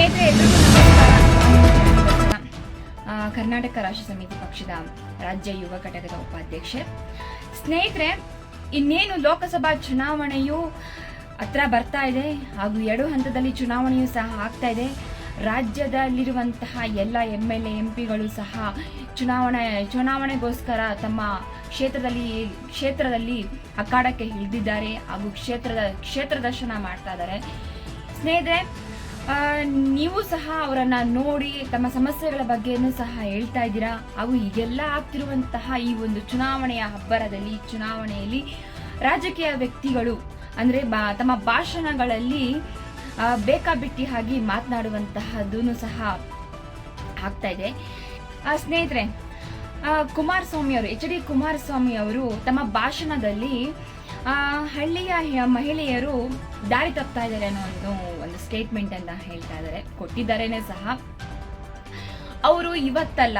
ಸ್ನೇಹಿತರೆ ಕರ್ನಾಟಕ ರಾಷ್ಟ್ರ ಸಮಿತಿ ಪಕ್ಷದ ರಾಜ್ಯ ಯುವ ಘಟಕದ ಉಪಾಧ್ಯಕ್ಷೆ. ಸ್ನೇಹಿತರೆ, ಇನ್ನೇನು ಲೋಕಸಭಾ ಚುನಾವಣೆಯು ಹತ್ರ ಬರ್ತಾ ಇದೆ, ಹಾಗೂ ಎರಡು ಹಂತದಲ್ಲಿ ಚುನಾವಣೆಯು ಸಹ ಆಗ್ತಾ ಇದೆ. ರಾಜ್ಯದಲ್ಲಿರುವಂತಹ ಎಲ್ಲ ಎಂ ಎಲ್ ಎ, ಎಂ ಪಿಗಳು ಸಹ ಚುನಾವಣೆ, ಚುನಾವಣೆಗೋಸ್ಕರ ತಮ್ಮ ಕ್ಷೇತ್ರದಲ್ಲಿ ಕ್ಷೇತ್ರದಲ್ಲಿ ಅಖಾಡಕ್ಕೆ ಇಳಿದಿದ್ದಾರೆ ಹಾಗೂ ಕ್ಷೇತ್ರದ, ಕ್ಷೇತ್ರ ದರ್ಶನ ಮಾಡ್ತಾ ಇದ್ದಾರೆ. ಸ್ನೇಹಿತರೆ ನೀವು ಸಹ ಅವರನ್ನ ನೋಡಿ ತಮ್ಮ ಸಮಸ್ಯೆಗಳ ಬಗ್ಗೆನೂ ಸಹ ಹೇಳ್ತಾ ಇದ್ದೀರಾ? ಹಾಗೂ ಈಗೆಲ್ಲ ಆಗ್ತಿರುವಂತಹ ಈ ಒಂದು ಚುನಾವಣೆಯ ಹಬ್ಬರದಲ್ಲಿ ಚುನಾವಣೆಯಲ್ಲಿ ರಾಜಕೀಯ ವ್ಯಕ್ತಿಗಳು ಅಂದ್ರೆ ತಮ್ಮ ಭಾಷಣಗಳಲ್ಲಿ ಆ, ಬೇಕಾಬಿಟ್ಟಿ ಆಗಿ ಮಾತನಾಡುವಂತಹದ್ದೂ ಸಹ ಆಗ್ತಾ ಇದೆ. ಸ್ನೇಹಿತರೆ ಕುಮಾರಸ್ವಾಮಿ ಅವರು ಎಚ್ ಡಿ ಕುಮಾರಸ್ವಾಮಿ ಅವರು ತಮ್ಮ ಭಾಷಣದಲ್ಲಿ ಹಳ್ಳಿಯ ಮಹಿಳೆಯರು ದಾರಿ ತಪ್ತಾ ಇದ್ದಾರೆ ಅನ್ನೋ ಒಂದು ಒಂದು ಸ್ಟೇಟ್ಮೆಂಟ್ ಅನ್ನ ಹೇಳ್ತಾ ಇದ್ದಾರೆ ಕೊಟ್ಟಿದ್ದಾರೇನೆ ಸಹ. ಅವರು ಇವತ್ತಲ್ಲ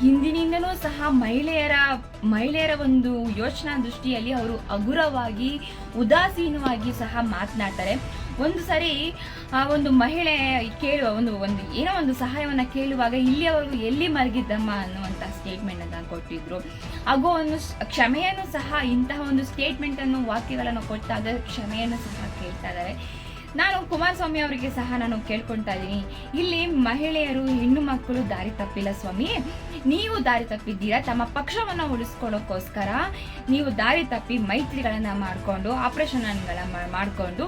ಹಿಂದಿನಿಂದನೂ ಸಹ ಮಹಿಳೆಯರ ಮಹಿಳೆಯರ ಒಂದು ಯೋಚನಾ ದೃಷ್ಟಿಯಲ್ಲಿ ಅವರು ಹಗುರವಾಗಿ, ಉದಾಸೀನವಾಗಿ ಸಹ ಮಾತನಾಡ್ತಾರೆ. ಒಂದು ಸರಿ, ಆ ಒಂದು ಮಹಿಳೆ ಕೇಳುವ ಒಂದು ಒಂದು ಏನೋ ಒಂದು ಸಹಾಯವನ್ನು ಕೇಳುವಾಗ ಇಲ್ಲಿಯವರು ಎಲ್ಲಿ ಮಲಗಿದ್ದಮ್ಮ ಅನ್ನುವಂಥ ಸ್ಟೇಟ್ಮೆಂಟ್ ಅನ್ನ ಕೊಟ್ಟಿದ್ರು. ಹಾಗೂ ಒಂದು ಕ್ಷಮೆಯನ್ನು ಸಹ ಇಂತಹ ಒಂದು ಸ್ಟೇಟ್ಮೆಂಟ್ ಅನ್ನು, ವಾಕ್ಯಗಳನ್ನು ಕೊಟ್ಟಾಗ ಕ್ಷಮೆಯನ್ನು ಸಹ ಕೇಳ್ತಾ ಇದ್ದಾರೆ. ನಾನು ಕುಮಾರಸ್ವಾಮಿ ಅವರಿಗೆ ಸಹ ನಾನು ಕೇಳ್ಕೊಳ್ತಾ ಇದ್ದೀನಿ. ಇಲ್ಲಿ ಮಹಿಳೆಯರು, ಹೆಣ್ಣು ಮಕ್ಕಳು ದಾರಿ ತಪ್ಪಿಲ್ಲ ಸ್ವಾಮಿ. ನೀವು ದಾರಿ ತಪ್ಪಿದ್ದೀರಾ, ತಮ್ಮ ಪಕ್ಷವನ್ನು ಉಳಿಸ್ಕೊಳ್ಳೋಕ್ಕೋಸ್ಕರ ನೀವು ದಾರಿ ತಪ್ಪಿ ಮೈತ್ರಿಗಳನ್ನು ಮಾಡಿಕೊಂಡು ಆಪರೇಷನ್ ಮಾಡ್ಕೊಂಡು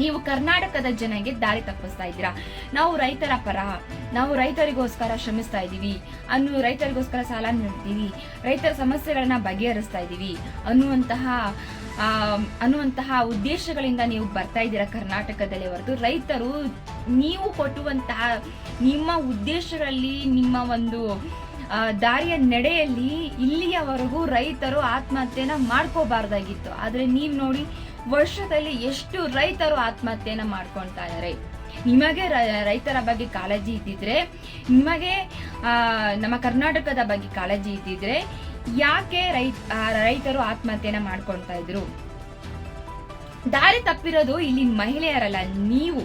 ನೀವು ಕರ್ನಾಟಕದ ಜನಗೆ ದಾರಿ ತಪ್ಪಿಸ್ತಾ ಇದ್ದೀರಾ? ನಾವು ರೈತರ ಪರ, ನಾವು ರೈತರಿಗೋಸ್ಕರ ಶ್ರಮಿಸ್ತಾ ಇದ್ದೀವಿ. ಅನ್ನು ರೈತರಿಗೋಸ್ಕರ ಸಾಲ ನೀಡ್ತೀವಿ. ರೈತರ ಸಮಸ್ಯೆಗಳನ್ನ ಬಗೆಹರಿಸ್ತಾ ಇದ್ದೀವಿ. ಅನ್ನುವಂತಹ ಅನ್ನುವಂತಹ ಉದ್ದೇಶಗಳಿಂದ ನೀವು ಬರ್ತಾ ಇದ್ದೀರಾ ಕರ್ನಾಟಕದಲ್ಲಿ ಹೊರತು ರೈತರು ನೀವು ಕೊಟ್ಟುವಂತಹ ನಿಮ್ಮ ಉದ್ದೇಶಗಳಲ್ಲಿ, ನಿಮ್ಮ ಒಂದು ದಾರಿಯ ನಡೆಯಲ್ಲಿ ಇಲ್ಲಿಯವರೆಗೂ ರೈತರು ಆತ್ಮಹತ್ಯೆನ ಮಾಡ್ಕೋಬಾರ್ದಾಗಿತ್ತು. ಆದರೆ ನೀವು ನೋಡಿ ವರ್ಷದಲ್ಲಿ ಎಷ್ಟು ರೈತರು ಆತ್ಮಹತ್ಯೆನ ಮಾಡ್ಕೊಳ್ತಾ ಇದ್ದಾರೆ ನಿಮಗೆ ರೈತರ ಬಗ್ಗೆ ಕಾಳಜಿ ಇದ್ದಿದ್ರೆ, ನಿಮಗೆ ನಮ್ಮ ಕರ್ನಾಟಕದ ಬಗ್ಗೆ ಕಾಳಜಿ ಇದ್ದಿದ್ರೆ ಯಾಕೆ ರೈತ ರೈತರು ಆತ್ಮಹತ್ಯೆನ ಮಾಡ್ಕೊಳ್ತಾ ಇದ್ರು? ದಾರಿ ತಪ್ಪಿರೋದು ಇಲ್ಲಿ ಮಹಿಳೆಯರಲ್ಲ, ನೀವು.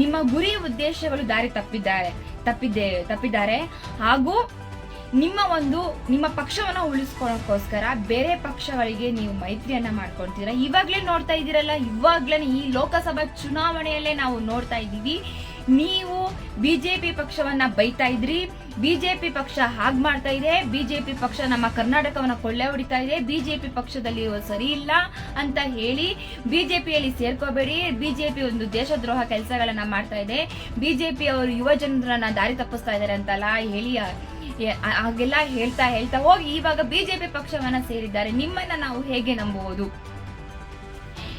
ನಿಮ್ಮ ಗುರಿ ಉದ್ದೇಶಗಳು ದಾರಿ ತಪ್ಪಿದ್ದಾರೆ ತಪ್ಪಿದ್ದೆ, ತಪ್ಪಿದ್ದಾರೆ. ಹಾಗೂ ನಿಮ್ಮ ಒಂದು, ನಿಮ್ಮ ಪಕ್ಷವನ್ನು ಉಳಿಸ್ಕೊಳ್ಳೋಕ್ಕೋಸ್ಕರ ಬೇರೆ ಪಕ್ಷಗಳಿಗೆ ನೀವು ಮೈತ್ರಿಯನ್ನ ಮಾಡ್ಕೊಳ್ತೀರಾ? ಇವಾಗ್ಲೇ ನೋಡ್ತಾ ಇದ್ದೀರಲ್ಲ ಇವಾಗ್ಲೇ ಈ ಲೋಕಸಭಾ ಚುನಾವಣೆಯಲ್ಲೇ ನಾವು ನೋಡ್ತಾ ಇದ್ದೀವಿ. ನೀವು ಬಿಜೆಪಿ ಪಕ್ಷವನ್ನ ಬೈತಾ ಇದ್ರಿ, ಬಿಜೆಪಿ ಪಕ್ಷ ಹಾಗ್ ಮಾಡ್ತಾ ಇದೆ, ಬಿಜೆಪಿ ಪಕ್ಷ ನಮ್ಮ ಕರ್ನಾಟಕವನ್ನ ಕೊಳ್ಳೆ ಹೊಡಿತಾ ಇದೆ, ಬಿಜೆಪಿ ಪಕ್ಷದಲ್ಲಿ ಸರಿ ಇಲ್ಲ ಅಂತ ಹೇಳಿ ಬಿಜೆಪಿಯಲ್ಲಿ ಸೇರ್ಕೋಬೇಡಿ, ಬಿಜೆಪಿ ಒಂದು ದೇಶದ್ರೋಹ ಕೆಲಸಗಳನ್ನ ಮಾಡ್ತಾ ಇದೆ ಬಿಜೆಪಿ ಅವರು ಯುವ ಜನರನ್ನ ದಾರಿ ತಪ್ಪಿಸ್ತಾ ಇದ್ದಾರೆ ಅಂತಲ್ಲ ಹೇಳಿ ಹಾಗೆಲ್ಲ ಹೇಳ್ತಾ ಹೇಳ್ತಾ ಹೋಗಿ ಇವಾಗ ಬಿಜೆಪಿ ಪಕ್ಷವನ್ನ ಸೇರಿದ್ದಾರೆ. ನಿಮ್ಮನ್ನ ನಾವು ಹೇಗೆ ನಂಬುವುದು?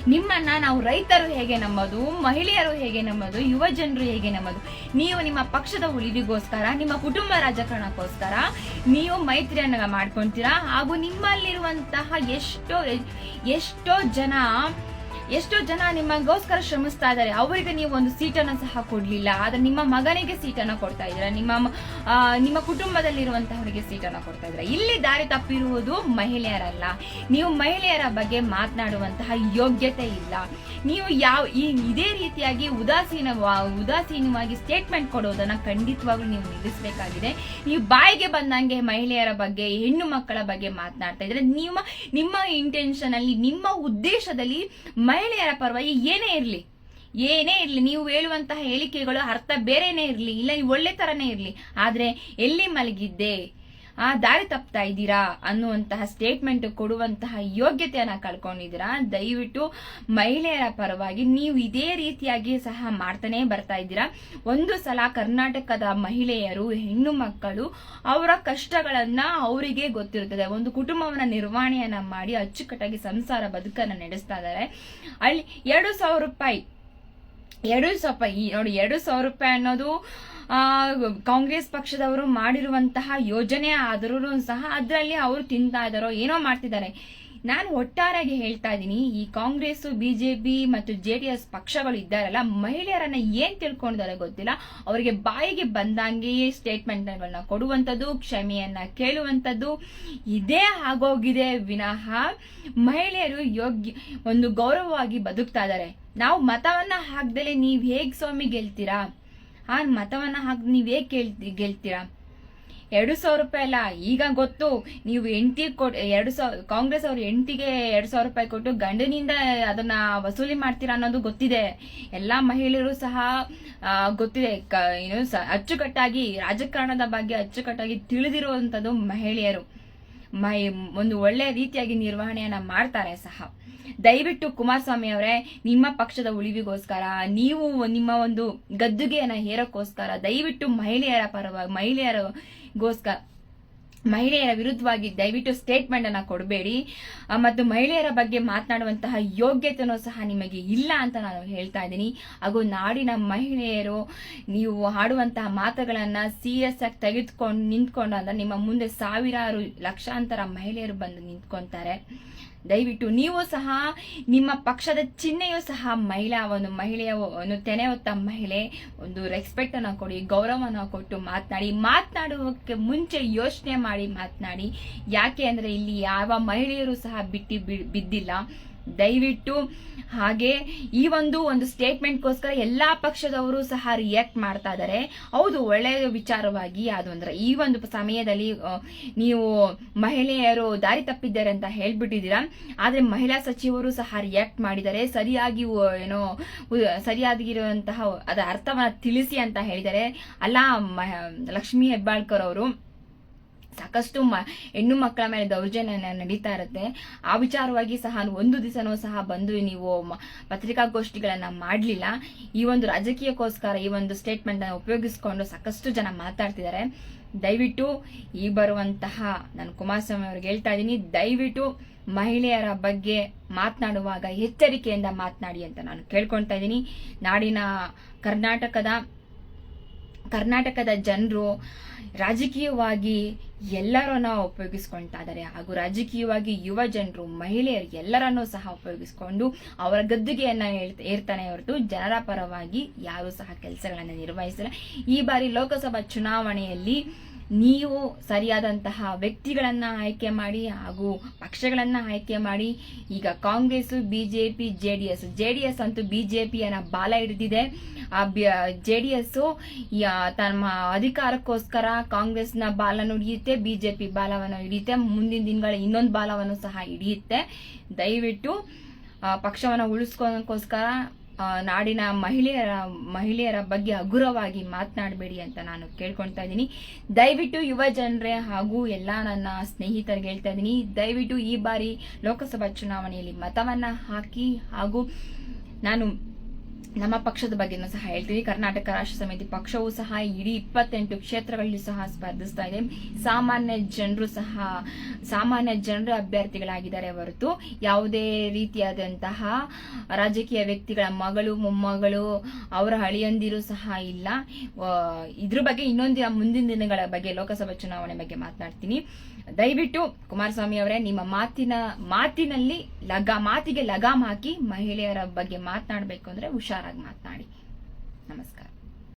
ನಿಮ್ಮನ್ನ ನಾವು ರೈತರು ಹೇಗೆ ನಂಬೋದು ಮಹಿಳೆಯರು ಹೇಗೆ ನಂಬೋದು ಯುವ ಜನರು ಹೇಗೆ ನಂಬೋದು ನೀವು ನಿಮ್ಮ ಪಕ್ಷದ ಉಳಿವಿಗೋಸ್ಕರ, ನಿಮ್ಮ ಕುಟುಂಬ ರಾಜಕಾರಣಕ್ಕೋಸ್ಕರ ನೀವು ಮೈತ್ರಿಯನ್ನ ಮಾಡ್ಕೊಂತೀರಾ? ಹಾಗೂ ನಿಮ್ಮಲ್ಲಿರುವಂತಹ ಎಷ್ಟೋ ಎಷ್ಟೋ ಜನ ಎಷ್ಟೋ ಜನ ನಿಮಗೋಸ್ಕರ ಶ್ರಮಿಸ್ತಾ ಇದ್ದಾರೆ. ಅವರಿಗೆ ನೀವು ಒಂದು ಸೀಟನ್ನು ಸಹ ಕೊಡಲಿಲ್ಲ. ಆದರೆ ನಿಮ್ಮ ಮಗನಿಗೆ ಸೀಟನ್ನು ಕೊಡ್ತಾ ಇದ್ದೀರಾ? ನಿಮ್ಮ ನಿಮ್ಮ ಕುಟುಂಬದಲ್ಲಿರುವಂತಹವರಿಗೆ ಸೀಟನ್ನು ಕೊಡ್ತಾ ಇದ್ದೀರಾ? ಇಲ್ಲಿ ದಾರಿ ತಪ್ಪಿರುವುದು ಮಹಿಳೆಯರಲ್ಲ. ನೀವು ಮಹಿಳೆಯರ ಬಗ್ಗೆ ಮಾತನಾಡುವಂತಹ ಯೋಗ್ಯತೆ ಇಲ್ಲ. ನೀವು ಯಾವ, ಈ, ಇದೇ ರೀತಿಯಾಗಿ ಉದಾಸೀನ ಉದಾಸೀನವಾಗಿ ಸ್ಟೇಟ್ಮೆಂಟ್ ಕೊಡೋದನ್ನ ಖಂಡಿತವಾಗ್ಲೂ ನೀವು ನಿಲ್ಲಿಸಬೇಕಾಗಿದೆ. ನೀವು ಬಾಯಿಗೆ ಬಂದಂಗೆ ಮಹಿಳೆಯರ ಬಗ್ಗೆ, ಹೆಣ್ಣು ಮಕ್ಕಳ ಬಗ್ಗೆ ಮಾತನಾಡ್ತಾ ಇದ್ರೆ ನಿಮ್ಮ ನಿಮ್ಮ ಇಂಟೆನ್ಷನ್ ಅಲ್ಲಿ, ನಿಮ್ಮ ಉದ್ದೇಶದಲ್ಲಿ ಮಹಿಳೆಯರ ಪರವಾಗಿ ಏನೇ ಇರಲಿ ಏನೇ ಇರಲಿ, ನೀವು ಹೇಳುವಂತಹ ಹೇಳಿಕೆಗಳು ಅರ್ಥ ಬೇರೆನೇ ಇರಲಿ, ಇಲ್ಲ, ಒಳ್ಳೆ ತರನೇ ಇರಲಿ, ಆದ್ರೆ ಎಲ್ಲಿ ಮಲಗಿದ್ದೆ? ಆ ದಾರಿ ತಪ್ತಾ ಇದ್ದೀರಾ ಅನ್ನುವಂತಹ ಸ್ಟೇಟ್ಮೆಂಟ್ ಕೊಡುವಂತಹ ಯೋಗ್ಯತೆಯನ್ನ ಕಳ್ಕೊಂಡಿದ್ದೀರಾ? ದಯವಿಟ್ಟು ಮಹಿಳೆಯರ ಪರವಾಗಿ ನೀವು ಇದೇ ರೀತಿಯಾಗಿ ಸಹ ಮಾಡ್ತಾನೆ ಬರ್ತಾ ಇದ್ದೀರಾ? ಒಂದು ಸಲ ಕರ್ನಾಟಕದ ಮಹಿಳೆಯರು, ಹೆಣ್ಣು ಮಕ್ಕಳು ಅವರ ಕಷ್ಟಗಳನ್ನ ಅವರಿಗೆ ಗೊತ್ತಿರುತ್ತದೆ. ಒಂದು ಕುಟುಂಬವನ್ನ ನಿರ್ವಹಣೆಯನ್ನ ಮಾಡಿ ಅಚ್ಚುಕಟ್ಟಾಗಿ ಸಂಸಾರ ಬದುಕನ್ನ ನಡೆಸ್ತಾ ಇದ್ದಾರೆ. ಅಲ್ಲಿ ಎರಡು ಸಾವಿರ ರೂಪಾಯಿ, ಎರಡು ಸಾವಿರ ಈ ನೋಡಿ ಎರಡು ಸಾವಿರ ರೂಪಾಯಿ ಅನ್ನೋದು ಕಾಂಗ್ರೆಸ್ ಪಕ್ಷದವರು ಮಾಡಿರುವಂತಹ ಯೋಜನೆ ಆದರೂ ಸಹ ಅದರಲ್ಲಿ ಅವರು ತಿಂತಾ ಇದಾರೋ ಏನೋ ಮಾಡ್ತಿದ್ದಾರೆ. ನಾನು ಒಟ್ಟಾರೆಯಾಗಿ ಹೇಳ್ತಾ ಇದ್ದೀನಿ, ಈ ಕಾಂಗ್ರೆಸ್, ಬಿಜೆಪಿ ಮತ್ತು ಜೆ ಡಿ ಎಸ್ ಪಕ್ಷಗಳು ಇದ್ದಾರಲ್ಲ, ಮಹಿಳೆಯರನ್ನ ಏನ್ ತಿಳ್ಕೊಂಡಿದ್ದಾರೆ ಗೊತ್ತಿಲ್ಲ. ಅವರಿಗೆ ಬಾಯಿಗೆ ಬಂದಂಗೆ ಸ್ಟೇಟ್ಮೆಂಟ್ಗಳನ್ನ ಕೊಡುವಂಥದ್ದು, ಕ್ಷಮೆಯನ್ನ ಕೇಳುವಂಥದ್ದು ಇದೇ ಆಗೋಗಿದೆ ವಿನಃ ಮಹಿಳೆಯರು ಯೋಗ್ಯ, ಒಂದು ಗೌರವವಾಗಿ ಬದುಕ್ತಾ ಇದ್ದಾರೆ. ನಾವು ಮತವನ್ನ ಹಾಕ್ದಲೆ ನೀವ್ ಹೇಗ್ ಸ್ವಾಮಿ ಗೆಲ್ತೀರಾ? ಆ ಮತವನ್ನ ಹಾಕಿ ನೀವೇ ಕೇಳ್ತಿ ಗೆಲ್ತಿ ಗೆಲ್ತೀರಾ? ಎರಡು ಸಾವಿರ ರೂಪಾಯಿ ಅಲ್ಲ, ಈಗ ಗೊತ್ತು, ನೀವು ಎಂಟಿ ಕೊಟ್, ಎರಡು ಸಾವಿರ ಕಾಂಗ್ರೆಸ್ ಅವ್ರ ಎಂಟಿಗೆ ಎರಡು ಸಾವಿರ ರೂಪಾಯಿ ಕೊಟ್ಟು ಗಂಡನಿಂದ ಅದನ್ನ ವಸೂಲಿ ಮಾಡ್ತೀರಾ ಅನ್ನೋದು ಗೊತ್ತಿದೆ. ಎಲ್ಲಾ ಮಹಿಳೆಯರು ಸಹ ಗೊತ್ತಿದೆ ಏನು ಅಚ್ಚುಕಟ್ಟಾಗಿ, ರಾಜಕಾರಣದ ಬಗ್ಗೆ ಅಚ್ಚುಕಟ್ಟಾಗಿ ತಿಳಿದಿರುವಂತದ್ದು ಮಹಿಳೆಯರು. ಮೈ, ಒಂದು ಒಳ್ಳೆ ರೀತಿಯಾಗಿ ನಿರ್ವಹಣೆಯನ್ನ ಮಾಡ್ತಾರೆ ಸಹ. ದಯವಿಟ್ಟು ಕುಮಾರಸ್ವಾಮಿ ಅವರೇ, ನಿಮ್ಮ ಪಕ್ಷದ ಉಳಿವಿಗೋಸ್ಕರ, ನೀವು ನಿಮ್ಮ ಒಂದು ಗದ್ದುಗೆಯನ್ನ ಹೇರಕ್ಕೋಸ್ಕರ, ದಯವಿಟ್ಟು ಮಹಿಳೆಯರ ಪರವಾಗಿ ಮಹಿಳೆಯರಿಗೋಸ್ಕರ ಮಹಿಳೆಯರ ವಿರುದ್ಧವಾಗಿ ದಯವಿಟ್ಟು ಸ್ಟೇಟ್ಮೆಂಟ್ ಅನ್ನ ಕೊಡಬೇಡಿ. ಮತ್ತು ಮಹಿಳೆಯರ ಬಗ್ಗೆ ಮಾತನಾಡುವಂತಹ ಯೋಗ್ಯತೆನೂ ಸಹ ನಿಮಗೆ ಇಲ್ಲ ಅಂತ ನಾನು ಹೇಳ್ತಾ ಇದ್ದೀನಿ. ಹಾಗೂ ನಾಡಿನ ಮಹಿಳೆಯರು, ನೀವು ಆಡುವಂತಹ ಮಾತುಗಳನ್ನ ಸೀರಿಯಸ್ ಆಗಿ ತೆಗೆದುಕೊಂಡು ನಿಂತ್ಕೊಂಡು ಅಂದ್ರೆ ನಿಮ್ಮ ಮುಂದೆ ಸಾವಿರಾರು ಲಕ್ಷಾಂತರ ಮಹಿಳೆಯರು ಬಂದು ನಿಂತ್ಕೊಂತಾರೆ. ದಯವಿಟ್ಟು ನೀವು ಸಹ ನಿಮ್ಮ ಪಕ್ಷದ ಚಿಹ್ನೆಯು ಸಹ ಮಹಿಳಾ ಒಂದು ಮಹಿಳೆಯ ಒಂದು ತೆನೆ ಹೊತ್ತ ಮಹಿಳೆ, ಒಂದು ರೆಸ್ಪೆಕ್ಟ್ ಅನ್ನು ಕೊಡಿ ಗೌರವನ ಕೊಟ್ಟು ಮಾತನಾಡಿ, ಮಾತನಾಡುವಕ್ಕೆ ಮುಂಚೆ ಯೋಚನೆ ಮಾಡಿ ಮಾತನಾಡಿ. ಯಾಕೆ ಅಂದ್ರೆ ಇಲ್ಲಿ ಯಾವ ಮಹಿಳೆಯರು ಸಹ ಬಿಟ್ಟಿ ಬಿದ್ದಿಲ್ಲ. ದಯವಿಟ್ಟು ಹಾಗೆ ಈ ಒಂದು ಒಂದು ಸ್ಟೇಟ್ಮೆಂಟ್ಗೋಸ್ಕರ ಎಲ್ಲಾ ಪಕ್ಷದವರು ಸಹ ರಿಯಾಕ್ಟ್ ಮಾಡ್ತಾ ಇದ್ದಾರೆ. ಹೌದು ಒಳ್ಳೆಯ ವಿಚಾರವಾಗಿ ಅದು ಅಂದ್ರೆ ಈ ಒಂದು ಸಮಯದಲ್ಲಿ ನೀವು ಮಹಿಳೆಯರು ದಾರಿ ತಪ್ಪಿದ್ದಾರೆ ಅಂತ ಹೇಳ್ಬಿಟ್ಟಿದ್ದೀರಾ. ಆದ್ರೆ ಮಹಿಳಾ ಸಚಿವರು ಸಹ ರಿಯಾಕ್ಟ್ ಮಾಡಿದ್ದಾರೆ. ಸರಿಯಾಗಿ ಏನೋ ಸರಿಯಾಗಿರುವಂತಹ ಅದರ ಅರ್ಥವನ್ನ ತಿಳಿಸಿ ಅಂತ ಹೇಳಿದ್ದಾರೆ. ಅಲ್ಲ ಲಕ್ಷ್ಮೀ ಹೆಬ್ಬಾಳ್ಕರ್ ಅವರು. ಸಾಕಷ್ಟು ಮ ಹೆಣ್ಣು ಮಕ್ಕಳ ಮೇಲೆ ದೌರ್ಜನ್ಯ ನಡೀತಾ ಇರುತ್ತೆ. ಆ ವಿಚಾರವಾಗಿ ಸಹ ಒಂದು ದಿವಸನೂ ಸಹ ಬಂದು ನೀವು ಪತ್ರಿಕಾಗೋಷ್ಠಿಗಳನ್ನ ಮಾಡಲಿಲ್ಲ. ಈ ಒಂದು ರಾಜಕೀಯಕ್ಕೋಸ್ಕರ ಈ ಒಂದು ಸ್ಟೇಟ್ಮೆಂಟ್ ಅನ್ನು ಉಪಯೋಗಿಸಿಕೊಂಡು ಸಾಕಷ್ಟು ಜನ ಮಾತಾಡ್ತಿದ್ದಾರೆ. ದಯವಿಟ್ಟು ಈ ಬರುವಂತಹ ನಾನು ಕುಮಾರಸ್ವಾಮಿ ಅವ್ರಿಗೆ ಹೇಳ್ತಾ ಇದ್ದೀನಿ, ದಯವಿಟ್ಟು ಮಹಿಳೆಯರ ಬಗ್ಗೆ ಮಾತನಾಡುವಾಗ ಎಚ್ಚರಿಕೆಯಿಂದ ಮಾತನಾಡಿ ಅಂತ ನಾನು ಕೇಳ್ಕೊಳ್ತಾ ಇದ್ದೀನಿ. ನಾಡಿನ ಕರ್ನಾಟಕದ ಕರ್ನಾಟಕದ ಜನರು ರಾಜಕೀಯವಾಗಿ ಎಲ್ಲರನ್ನ ಉಪಯೋಗಿಸ್ಕೊಳ್ತಾ ಇದ್ದಾರೆ ಹಾಗೂ ರಾಜಕೀಯವಾಗಿ ಯುವ ಜನರು, ಮಹಿಳೆಯರು ಎಲ್ಲರನ್ನೂ ಸಹ ಉಪಯೋಗಿಸ್ಕೊಂಡು ಅವರ ಗದ್ದುಗೆಯನ್ನ ಏರ್ತಾನೆ ಹೊರತು ಜನರ ಪರವಾಗಿ ಯಾರೂ ಸಹ ಕೆಲಸಗಳನ್ನು ನಿರ್ವಹಿಸಿಲ್ಲ. ಈ ಬಾರಿ ಲೋಕಸಭಾ ಚುನಾವಣೆಯಲ್ಲಿ ನೀವು ಸರಿಯಾದಂತಹ ವ್ಯಕ್ತಿಗಳನ್ನು ಆಯ್ಕೆ ಮಾಡಿ ಹಾಗೂ ಪಕ್ಷಗಳನ್ನು ಆಯ್ಕೆ ಮಾಡಿ, ಈಗ ಕಾಂಗ್ರೆಸ್ ಜೆ ಡಿ ಎಸ್ ಅಂತೂ ಬಿ ಜೆ ಪಿಯನ್ನು ಬಾಲ ಹಿಡಿದಿದೆ. ಆ ಜೆ ಡಿ ಎಸ್ಸು ತಮ್ಮ ಅಧಿಕಾರಕ್ಕೋಸ್ಕರ ಕಾಂಗ್ರೆಸ್ನ ಬಾಲನ್ನು ಹಿಡಿಯುತ್ತೆ ಪಿ ಬಾಲವನ್ನು ಹಿಡಿಯುತ್ತೆ, ಮುಂದಿನ ದಿನಗಳ ಇನ್ನೊಂದು ಬಾಲವನ್ನು ಸಹ ಹಿಡಿಯುತ್ತೆ. ದಯವಿಟ್ಟು ಪಕ್ಷವನ್ನು ಉಳಿಸ್ಕೋಕ್ಕೋಸ್ಕರ ನಾಡಿನ ಮಹಿಳೆಯರ ಮಹಿಳೆಯರ ಬಗ್ಗೆ ಹಗುರವಾಗಿ ಮಾತನಾಡಬೇಡಿ ಅಂತ ನಾನು ಕೇಳ್ಕೊಳ್ತಾ ಇದ್ದೀನಿ. ದಯವಿಟ್ಟು ಯುವ ಜನರೇ ಹಾಗೂ ಎಲ್ಲ ನನ್ನ ಸ್ನೇಹಿತರಿಗೆ ಹೇಳ್ತಾ ಇದ್ದೀನಿ. ದಯವಿಟ್ಟು ಈ ಬಾರಿ ಲೋಕಸಭಾ ಚುನಾವಣೆಯಲ್ಲಿ ಮತವನ್ನ ಹಾಕಿ ಹಾಗೂ ನಾನು ನಮ್ಮ ಪಕ್ಷದ ಬಗ್ಗೆನೂ ಸಹ ಹೇಳ್ತೀವಿ. ಕರ್ನಾಟಕ ರಾಷ್ಟ್ರ ಸಮಿತಿ ಪಕ್ಷವು ಸಹ ಇಡೀ ಇಪ್ಪತ್ತೆಂಟು ಕ್ಷೇತ್ರಗಳಲ್ಲಿ ಸಹ ಸ್ಪರ್ಧಿಸ್ತಾ ಇದೆ. ಸಾಮಾನ್ಯ ಜನರು ಸಹ, ಸಾಮಾನ್ಯ ಜನರು ಅಭ್ಯರ್ಥಿಗಳಾಗಿದ್ದಾರೆ ಹೊರತು ಯಾವುದೇ ರೀತಿಯಾದಂತಹ ರಾಜಕೀಯ ವ್ಯಕ್ತಿಗಳ ಮಗಳು, ಮೊಮ್ಮಗಳು, ಅವರ ಹಳಿಯಂದಿರು ಸಹ ಇಲ್ಲ. ಇದ್ರ ಬಗ್ಗೆ ಇನ್ನೊಂದಿನ, ಮುಂದಿನ ದಿನಗಳ ಬಗ್ಗೆ ಲೋಕಸಭಾ ಚುನಾವಣೆ ಬಗ್ಗೆ ಮಾತನಾಡ್ತೀನಿ. ದಯವಿಟ್ಟು ಕುಮಾರಸ್ವಾಮಿ ಅವರೇ, ನಿಮ್ಮ ಮಾತಿನ, ಮಾತಿನಲ್ಲಿ ಲಗಾ, ಮಾತಿಗೆ ಲಗಾಮ್ ಹಾಕಿ ಮಹಿಳೆಯರ ಬಗ್ಗೆ ಮಾತನಾಡಬೇಕು ಅಂದ್ರೆ ಹುಷಾರಾಗಿ ಮಾತನಾಡಿ. ನಮಸ್ಕಾರ.